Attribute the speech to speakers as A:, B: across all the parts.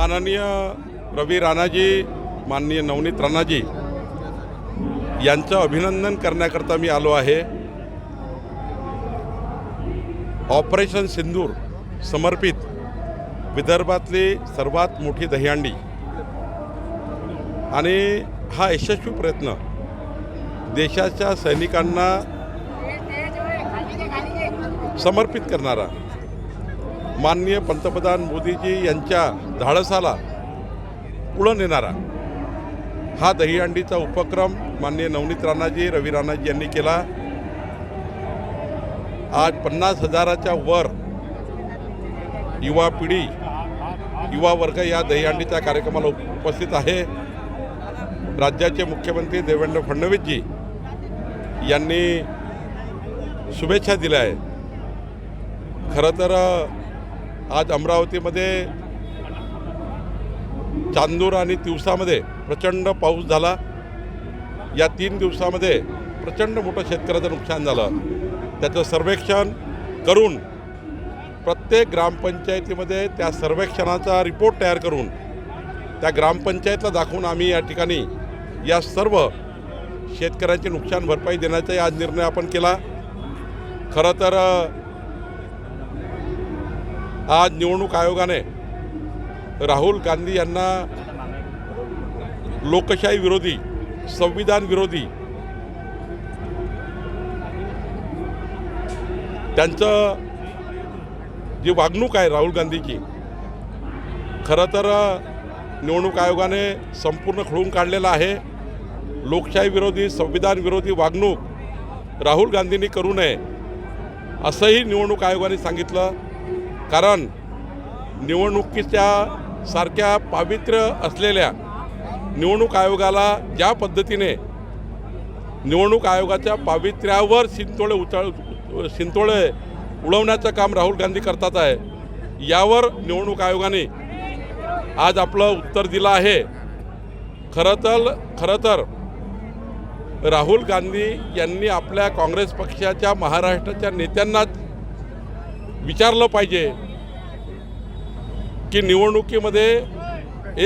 A: माननीय रवी राणाजी माननीय नवनीत राणाजी यांचं अभिनंदन करण्याकरता मी आलो आहे. ऑपरेशन सिंदूर समर्पित विदर्भातली सर्वात मोठी दहीहंडी. आणि हा यशस्वी प्रयत्न देशाच्या सैनिकांना समर्पित करणारा माननीय पंतप्रधान मोदीजी यांच्या धाडसाला पुढं नेणारा हा दहीहंडीचा उपक्रम माननीय नवनीत राणाजी रवी राणाजी यांनी केला. आज पन्नास हजाराच्या वर युवा पिढी युवा वर्ग या दहीहंडीच्या कार्यक्रमाला उपस्थित आहे. राज्याचे मुख्यमंत्री देवेंद्र फडणवीसजी यांनी शुभेच्छा दिल्या आहेत. खरं तर आज अमरावतीमध्ये चांदूर आणि तिवसामध्ये प्रचंड पाऊस झाला. या तीन दिवसामध्ये प्रचंड मोठं शेतकऱ्याचं नुकसान झालं. त्याचं सर्वेक्षण करून प्रत्येक ग्रामपंचायतीमध्ये त्या सर्वेक्षणाचा रिपोर्ट तयार करून त्या ग्रामपंचायतला दाखवून आम्ही या ठिकाणी या सर्व शेतकऱ्यांची नुकसान भरपाई देण्याचाही आज निर्णय आपण केला. खरं तर आज निवडणूक आयोगाने राहुल गांधी यांना लोकशाही विरोधी संविधान विरोधी त्यांचं जी वागणूक आहे राहुल गांधीची खरं तर निवडणूक आयोगाने संपूर्ण खळून काढलेलं आहे. लोकशाही विरोधी संविधान विरोधी वागणूक राहुल गांधींनी करू नये असंही निवडणूक आयोगाने सांगितलं. कारण निवडणुकीच्या सारख्या पावित्र्य असलेल्या निवडणूक आयोगाला ज्या पद्धतीने निवडणूक आयोगाच्या पावित्र्यावर शिंतोळे उचळ शिंतोळे उडवण्याचं काम राहुल गांधी करतात आहे यावर निवडणूक आयोगाने आज आपलं उत्तर दिलं आहे. खरं तर खरं तर राहुल गांधी यांनी आपल्या काँग्रेस पक्षाच्या महाराष्ट्राच्या नेत्यांनाच विचारलं पाहिजे की निवडणुकीमध्ये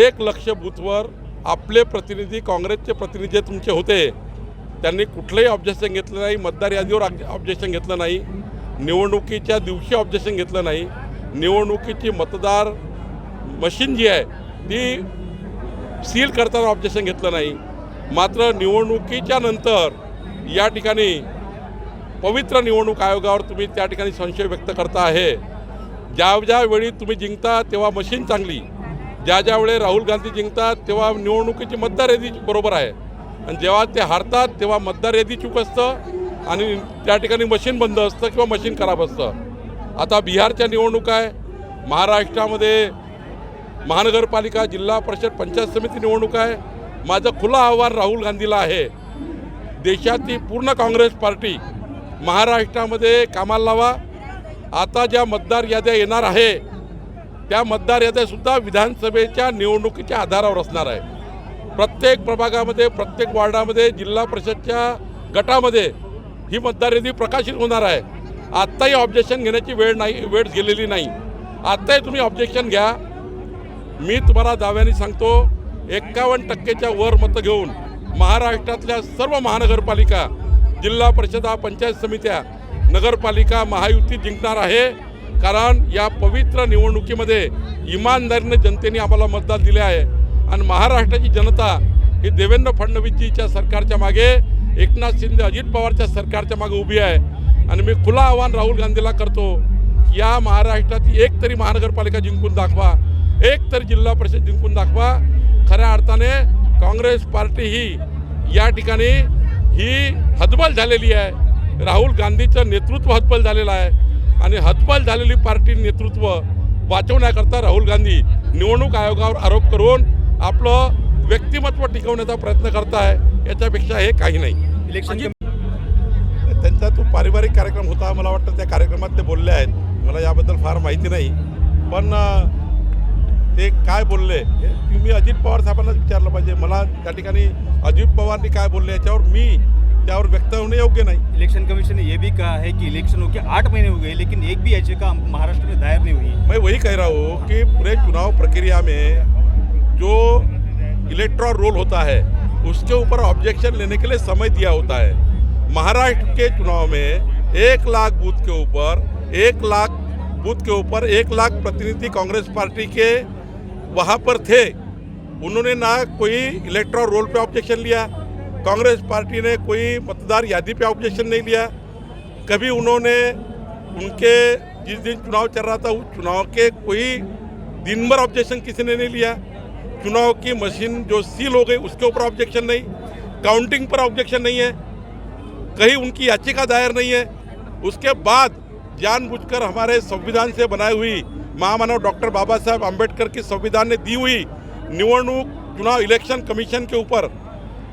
A: एक लक्ष बूथवर आपले प्रतिनिधी काँग्रेसचे प्रतिनिधी तुमचे होते त्यांनी कुठलंही ऑब्जेक्शन घेतलं नाही मतदार यादीवर ऑब्जेक्शन घेतलं नाही निवडणुकीच्या दिवशी ऑब्जेक्शन घेतलं नाही निवडणुकीची मतदार मशीन जी आहे ती सील करताना ऑब्जेक्शन घेतलं नाही. मात्र निवडणुकीच्या नंतर या ठिकाणी पवित्र निवडणूक आयोगावर तुम्ही त्या ठिकाणी संशय व्यक्त करता आहे. ज्या ज्या वेळी तुम्ही जिंकता तेव्हा मशीन चांगली. ज्या ज्यावेळी राहुल गांधी जिंकतात तेव्हा निवडणुकीची मतदार यादी बरोबर आहे. आणि जेव्हा ते हारतात तेव्हा मतदार यादी चूक असतं आणि त्या ठिकाणी मशीन बंद असतं किंवा मशीन खराब असतं. आता बिहारच्या निवडणूक आहे. महाराष्ट्रामध्ये महानगरपालिका जिल्हा परिषद पंचायत समिती निवडणूक आहे. माझं खुलं आव्हान राहुल गांधीला आहे. देशाची पूर्ण काँग्रेस पार्टी महाराष्ट्रामध्ये कामाला लावा. आता ज्या मतदार याद्या येणार आहे त्या मतदार याद्यासुद्धा विधानसभेच्या निवडणुकीच्या आधारावर असणार आहे. प्रत्येक प्रभागामध्ये प्रत्येक वॉर्डामध्ये जिल्हा परिषदच्या गटामध्ये ही मतदार यादी प्रकाशित होणार आहे. आत्ताही ऑब्जेक्शन घेण्याची वेळ नाही वेळ गेलेली नाही. आत्ताही तुम्ही ऑब्जेक्शन घ्या. मी तुम्हाला दाव्याने सांगतो एक्कावन्न टक्केच्या वर मतं घेऊन महाराष्ट्रातल्या सर्व महानगरपालिका जिल्हा परिषदा पंचायत समित्या नगरपालिका महायुती जिंकणार आहे. कारण या पवित्र निवडणुकीमध्ये इमानदारीने जनतेने आम्हाला मतदान दिले आहे. आणि महाराष्ट्राची जनता ही देवेंद्र फडणवीसजीच्या सरकारच्या मागे एकनाथ शिंदे अजित पवारच्या सरकारच्या मागे उभी आहे. आणि मी खुला आव्हान राहुल गांधीला करतो या महाराष्ट्रात एक तरी महानगरपालिका जिंकून दाखवा. एक तरी जिल्हा परिषद जिंकून दाखवा. खऱ्या अर्थाने काँग्रेस पार्टी ही या ठिकाणी ही हतबल झालेली आहे. राहुल गांधीचं नेतृत्व हतबल झालेलं आहे. आणि हतबल झालेली पार्टी नेतृत्व वाचवण्याकरता राहुल गांधी निवडणूक आयोगावर आरोप करून आपलं व्यक्तिमत्व टिकवण्याचा प्रयत्न करत आहे याच्यापेक्षा हे काही नाही.
B: इलेक्शन
A: त्यांचा तो पारिवारिक कार्यक्रम होता. मला वाटतं त्या कार्यक्रमात ते बोलले आहेत. मला याबद्दल फार माहिती नाही. पण ते काय बोलले हे तुम्ही अजित पवार साहेबांनाच विचारलं पाहिजे. मला त्या ठिकाणी अजित पवारनी काय बोलले याच्यावर मी त्यावर व्यक्त होणे योग्य नाही.
B: इलेक्शन कमीशन ने ये भी कहा है कि इलेक्शन के आठ महीने हो गए लेकिन एक भी याचिका महाराष्ट्र में दायर नहीं हुई
A: मैं वही कह रहा हूँ कि पूरे चुनाव प्रक्रिया में जो इलेक्ट्रॉल रोल होता है उसके ऊपर ऑब्जेक्शन लेने के लिए समय दिया होता है। महाराष्ट्र के चुनाव में एक लाख बूथ के ऊपर एक लाख बूथ के ऊपर एक लाख प्रतिनिधि कांग्रेस पार्टी के वहाँ पर थे। उन्होंने ना कोई इलेक्ट्रॉल रोल पे ऑब्जेक्शन लिया। कांग्रेस पार्टी ने कोई मतदार यादी पे ऑब्जेक्शन नहीं लिया। कभी उन्होंने उनके जिस दिन चुनाव चल रहा था, उस चुनाव के कोई दिन भर ऑब्जेक्शन किसी ने नहीं लिया। चुनाव की मशीन जो सील हो गई, उसके ऊपर ऑब्जेक्शन नहीं। काउंटिंग पर ऑब्जेक्शन नहीं है। कहीं उनकी याचिका दायर नहीं है। उसके बाद जानबूझकर हमारे संविधान से बनाई हुई महामानव डॉक्टर बाबा साहब आम्बेडकर की संविधान ने दी हुई निवडणूक चुनाव इलेक्शन कमीशन के ऊपर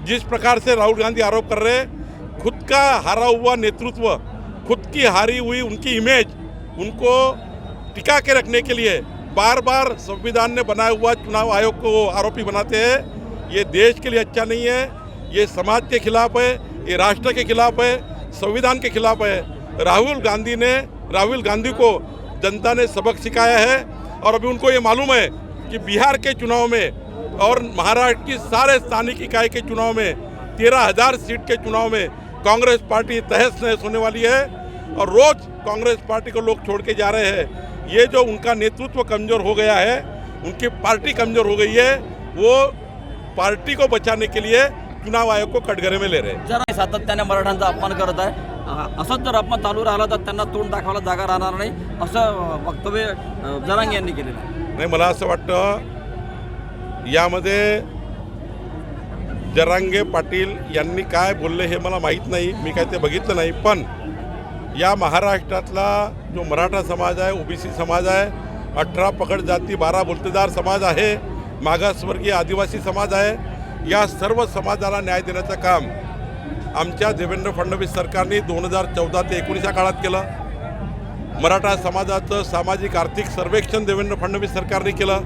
A: जिस प्रकार से राहुल गांधी आरोप कर रहे हैं, खुद का हारा हुआ नेतृत्व, खुद की हारी हुई उनकी इमेज उनको टिका के रखने के लिए बार बार संविधान ने बनाया हुआ चुनाव आयोग को आरोपी बनाते हैं। ये देश के लिए अच्छा नहीं है, ये समाज के खिलाफ है, ये राष्ट्र के खिलाफ है, संविधान के खिलाफ है। राहुल गांधी ने, राहुल गांधी को जनता ने सबक सिखाया है और अभी उनको ये मालूम है कि बिहार के चुनाव में और महाराष्ट्र की सारे स्थानिक इकाई के चुनाव में तेरह हज़ार सीट के चुनाव में कांग्रेस पार्टी तहस नहस होने वाली है और रोज कांग्रेस पार्टी को लोग छोड़ के जा रहे हैं। ये जो उनका नेतृत्व कमज़ोर हो गया है उनकी पार्टी कमज़ोर हो गई है वो पार्टी को बचाने के लिए चुनाव आयोग को कटघरे में ले रहे हैं।
C: जरा सातत्याने मराठ्यांचा अपमान करत आहे. अ, असंच जर अपमान चालू राहिला तर त्यांना तोंड दाखवायला जागा राहणार नाही असं वक्तव्य जरांगे यांनी केलेलं आहे.
A: नाही मला असं वाटतं यामध्ये जरांगे पाटील यांनी काय बोलले हे मला माहीत नाही मी काय ते बघितलं नाही पण या महाराष्ट्रातला जो मराठा समाज आहे ओबीसी समाज आहे अठरा पकड जाती बारा बोलतेदार समाज आहे मागासवर्गीय आदिवासी समाज आहे या सर्व समाजाला न्याय देण्याचं काम आमच्या देवेंद्र फडणवीस सरकारने दोन हजार चौदा ते एकोणीसच्या काळात केलं. मराठा समाजाचं सामाजिक आर्थिक सर्वेक्षण देवेंद्र फडणवीस सरकारने केलं.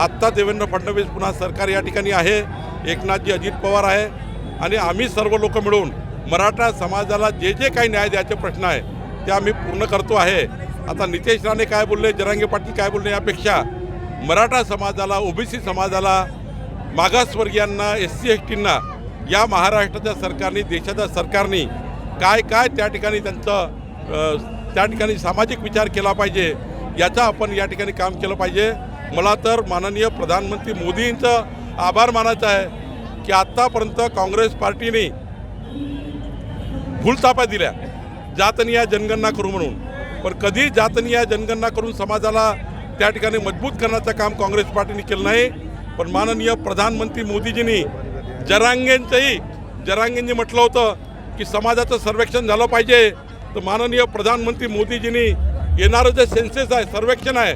A: आत्ता देवेंद्र फडणवीस पुन्हा सरकार या ठिकाणी आहे. एकनाथजी अजित पवार आहे. आणि आम्ही सर्व लोक मिळून मराठा समाजाला जे जे काही न्याय द्यायचे प्रश्न आहे ते आम्ही पूर्ण करतो आहे. आता नितेश राणे काय बोलले जरांगे पाटील काय बोलले यापेक्षा मराठा समाजाला ओबीसी समाजाला मागासवर्गीयांना एस सी एस टींना या महाराष्ट्राच्या सरकारने देशाच्या सरकारने काय काय त्या ठिकाणी त्यांचं त्या ठिकाणी सामाजिक विचार केला पाहिजे याचा आपण या ठिकाणी काम केलं पाहिजे. मला तर माननीय प्रधानमंत्री मोदींचं आभार मानायचं आहे की आत्तापर्यंत काँग्रेस पार्टीने भूलतापा दिल्या. जातनिया जनगणना करू म्हणून. पण कधी जातनिया जनगणना करून समाजाला त्या ठिकाणी मजबूत करण्याचं काम काँग्रेस पार्टीने केलं नाही. पण माननीय प्रधानमंत्री मोदीजींनी जरांगेंचंही जरांगेंनी म्हटलं होतं की समाजाचं सर्वेक्षण झालं पाहिजे. तर माननीय प्रधानमंत्री मोदीजींनी येणारं जे सेन्सेस आहे सर्वेक्षण आहे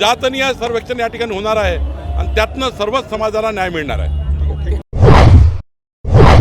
A: जातनीय सर्वेक्षण या ठिकाणी होणार आहे आणि त्यातनं सर्वच समाजाला न्याय मिळणार आहे.